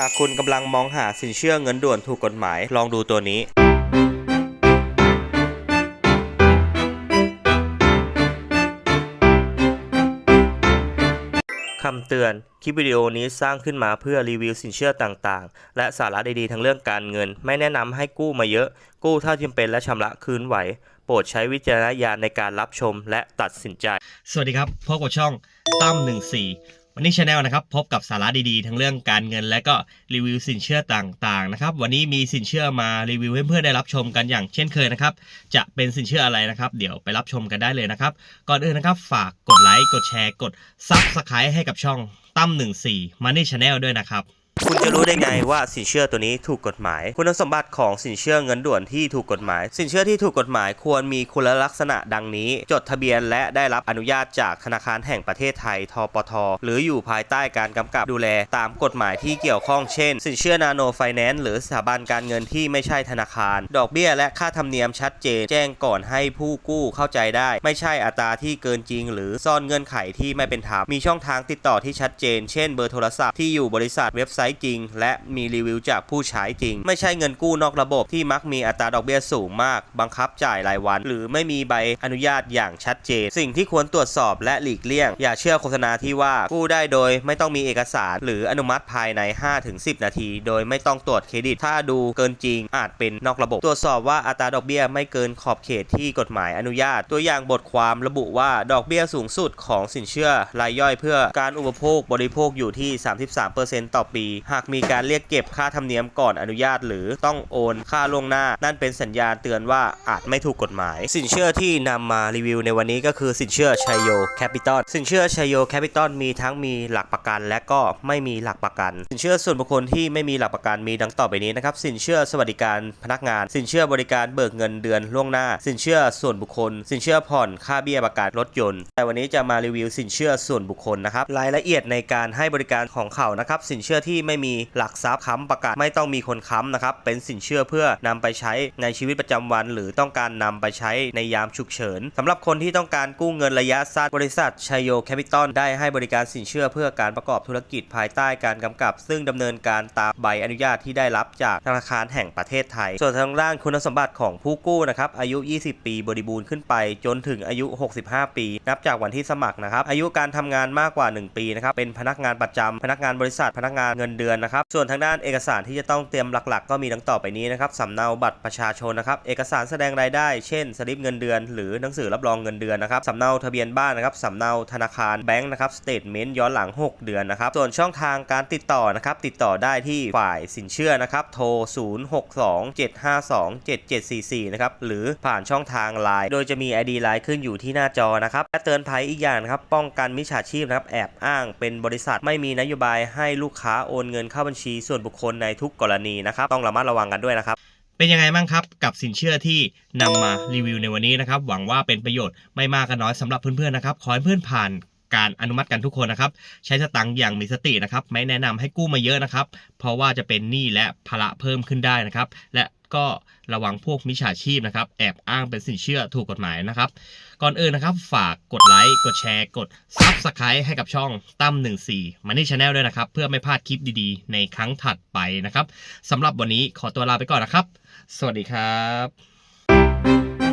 หากคุณกำลังมองหาสินเชื่อเงินด่วนถูกกฎหมาย ลองดูตัวนี้คำเตือน คลิปวิดีโอนี้สร้างขึ้นมาเพื่อรีวิวสินเชื่อต่างๆ และสาระดีๆทั้งเรื่องการเงิน ไม่แนะนำให้กู้มาเยอะ กู้เท่าจำเป็นและชำระคืนไหว โปรดใช้วิจารณญาณในการรับชมและตัดสินใจ สวัสดีครับพบกับช่องตั้ม14 วันนี้ชาแนลนะครับพบกับสาระดีๆ ทั้งเรื่องการเงิน และก็รีวิวสินเชื่อต่างๆนะครับวันนี้มีสินเชื่อมารีวิวให้เพื่อนๆได้รับชมกันอย่างเช่นเคยนะครับจะเป็นสินเชื่ออะไรนะครับ เดี๋ยวไปรับชมกันได้เลยนะครับ ก่อนอื่นนะครับฝากกดไลค์กดแชร์กดซับสไครต์ให้กับช่องตั้ม14 Money Channel ด้วยนะครับ คุณจะรู้ได้ไงว่าสินเชื่อตัวนี้ถูกกฎหมาย คุณสมบัติของสินเชื่อเงินด่วนที่ถูกกฎหมาย สินเชื่อที่ถูกกฎหมายควรมีคุณลักษณะดังนี้ จดทะเบียนและได้รับอนุญาตจากธนาคารแห่งประเทศไทยทปท หรืออยู่ภายใต้การกำกับดูแลตามกฎหมายที่เกี่ยวข้องเช่น สินเชื่อนาโนไฟแนนซ์หรือสถาบันการเงินที่ไม่ใช่ธนาคาร ดอกเบี้ยและค่าธรรมเนียมชัดเจน แจ้งก่อนให้ผู้กู้เข้าใจได้ ไม่ใช่อัตราที่เกินจริง หรือซ่อนเงื่อนไขที่ไม่เป็นธรรมมีช่องทางติดต่อที่ชัดเจน เช่น เบอร์โทรศัพท์ที่อยู่บริษัทเว็บไซต์จริง และมีรีวิวจากผู้ใช้จริง ไม่ใช่เงินกู้นอกระบบที่มักมีอัตราดอกเบี้ยสูงมาก บังคับจ่ายรายวัน หรือไม่มีใบอนุญาตอย่างชัดเจน สิ่งที่ควรตรวจสอบและหลีกเลี่ยง อย่าเชื่อโฆษณาที่ว่ากู้ได้โดยไม่ต้องมีเอกสาร หรืออนุมัติภายใน 5-10 นาที โดยไม่ต้องตรวจเครดิต ถ้าดูเกินจริงอาจเป็นนอกระบบ ตรวจสอบว่าอัตราดอกเบี้ยไม่เกินขอบเขตที่กฎหมายอนุญาต ตัวอย่างบทความระบุว่าดอกเบี้ยสูงสุดของสินเชื่อรายย่อยเพื่อการอุปโภคบริโภคอยู่ที่ 33%ต่อปีหากมีการเรียกเก็บค่าธรรมเนียมก่อนอนุญาต หรือต้องโอนค่าล่วงหน้า นั่นเป็นสัญญาณเตือนว่าอาจไม่ถูกกฎหมาย สินเชื่อที่นำมารีวิวในวันนี้ก็คือสินเชื่อชัยโยแคปิตอลสินเชื่อชัยโยแคปิตอลมีทั้งมีหลักประกัน และก็ไม่มีหลักประกัน สินเชื่อส่วนบุคคลที่ไม่มีหลักประกันมีดังต่อไปนี้นะครับสินเชื่อสวัสดิการพนักงาน สินเชื่อบริการเบิกเงินเดือนล่วงหน้า สินเชื่อส่วนบุคคล สินเชื่อผ่อนค่าเบี้ยประกันรถยนต์ แต่วันนี้จะมารีวิวสินเชื่อส่วนบุคคลนะครับรายละเอียดในการให้บริการของเขานะครับสินเชื่อที่ไม่มีหลักทรัพย์ค้ำประกันไม่ต้องมีคนค้ำนะครับเป็นสินเชื่อเพื่อนำไปใช้ในชีวิตประจำวัน หรือต้องการนำไปใช้ในยามฉุกเฉินสำหรับคนที่ต้องการกู้เงินระยะสั้นบริษัทชัยโยแคปิตอลได้ให้บริการสินเชื่อเพื่อการประกอบธุรกิจภายใต้การกำกับ ซึ่งดำเนินการตามใบอนุญาตที่ได้รับจากธนาคารแห่งประเทศไทย ส่วนทางด้านคุณสมบัติของผู้กู้นะครับอายุ 20 ปีบริบูรณ์ขึ้นไปจนถึงอายุ 65 ปี นับจากวันที่สมัครนะครับอายุการทำงานมากกว่า 1 ปีนะครับเป็นพนักงานประจำพนักงานบริษัทพนักงานเงินเดือนนะครับ ส่วนทางด้านเอกสารที่จะต้องเตรียมหลักๆ ก็มีดังต่อไปนี้นะครับสำเนาบัตรประชาชนนะครับ เอกสารแสดงรายได้ เช่นสลิปเงินเดือน หรือหนังสือรับรองเงินเดือนนะครับสำเนาทะเบียนบ้านนะครับสำเนาธนาคารแบงก์นะครับสเตทเมนต์ย้อนหลัง 6 เดือนนะครับ ส่วนช่องทางการติดต่อนะครับติดต่อได้ที่ฝ่ายสินเชื่อนะครับโทร 0627527744 นะครับหรือผ่านช่องทางไลน์โดยจะมี ID ไลน์ขึ้นอยู่ที่หน้าจอนะครับและเตือนภัยอีกอย่างนะครับป้องกันมิจฉาชีพนะครับแอบอ้างเป็นบริษัทไม่มีนโยบายให้ลูกค้าโอนเงินเข้าบัญชีส่วนบุคคลในทุกกรณีนะครับ ต้องระมัดระวังกันด้วยนะครับ เป็นยังไงบ้างครับกับสินเชื่อที่นำมารีวิวในวันนี้นะครับ หวังว่าเป็นประโยชน์ไม่มากก็น้อยสำหรับเพื่อนๆนะครับ ขอให้เพื่อนผ่านการอนุมัติกันทุกคนนะครับ ใช้สตังค์อย่างมีสตินะครับ ไม่แนะนำให้กู้มาเยอะนะครับ เพราะว่าจะเป็นหนี้และภาระเพิ่มขึ้นได้นะครับ และ ก็ระวังพวกมิจฉาชีพนะครับแอบอ้างเป็นสินเชื่อถูกกฎหมายนะครับ ก่อนอื่นนะครับฝากกดไลค์กดแชร์กด Subscribe ให้กับช่องตั้ม14 Money Channel ด้วยนะครับ เพื่อไม่พลาดคลิปดีๆ ในครั้งถัดไปนะครับสำหรับวันนี้ขอตัวลาไปก่อนนะครับ สวัสดีครับ